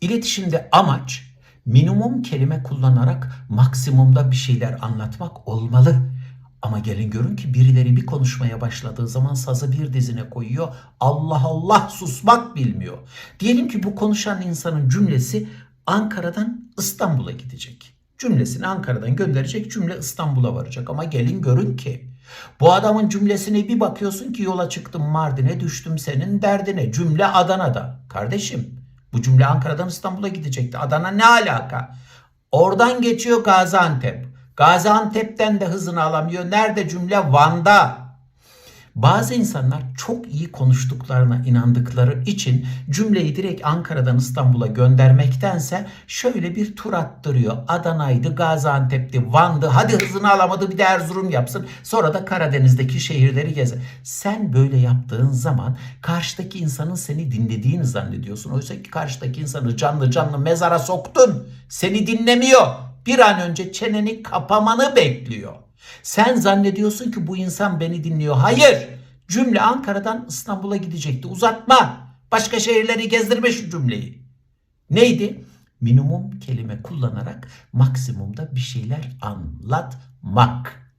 İletişimde amaç minimum kelime kullanarak maksimumda bir şeyler anlatmak olmalı. Ama gelin görün ki birileri bir konuşmaya başladığı zaman sazı bir dizine koyuyor. Allah Allah susmak bilmiyor. Diyelim ki bu konuşan insanın cümlesi Ankara'dan İstanbul'a gidecek. Cümlesini Ankara'dan gönderecek cümle İstanbul'a varacak. Ama gelin görün ki bu adamın cümlesine bir bakıyorsun ki yola çıktım Mardin'e düştüm senin derdine. Cümle Adana'da. Kardeşim bu cümle Ankara'dan İstanbul'a gidecekti. Adana ne alaka? Oradan geçiyor Gaziantep. Gaziantep'ten de hızını alamıyor. Nerede cümle? Van'da. Bazı insanlar çok iyi konuştuklarına inandıkları için cümleyi direkt Ankara'dan İstanbul'a göndermektense şöyle bir tur attırıyor. Adana'ydı, Gaziantep'ti, Van'dı. Hadi hızını alamadı bir de Erzurum yapsın. Sonra da Karadeniz'deki şehirleri gezer. Sen böyle yaptığın zaman karşıdaki insanın seni dinlediğini zannediyorsun. Oysa ki karşıdaki insanı canlı canlı mezara soktun. Seni dinlemiyor. Bir an önce çeneni kapamanı bekliyor. Sen zannediyorsun ki bu insan beni dinliyor. Hayır. Cümle Ankara'dan İstanbul'a gidecekti. Uzatma. Başka şehirleri gezdirme şu cümleyi. Neydi? Minimum kelime kullanarak maksimumda bir şeyler anlatmak.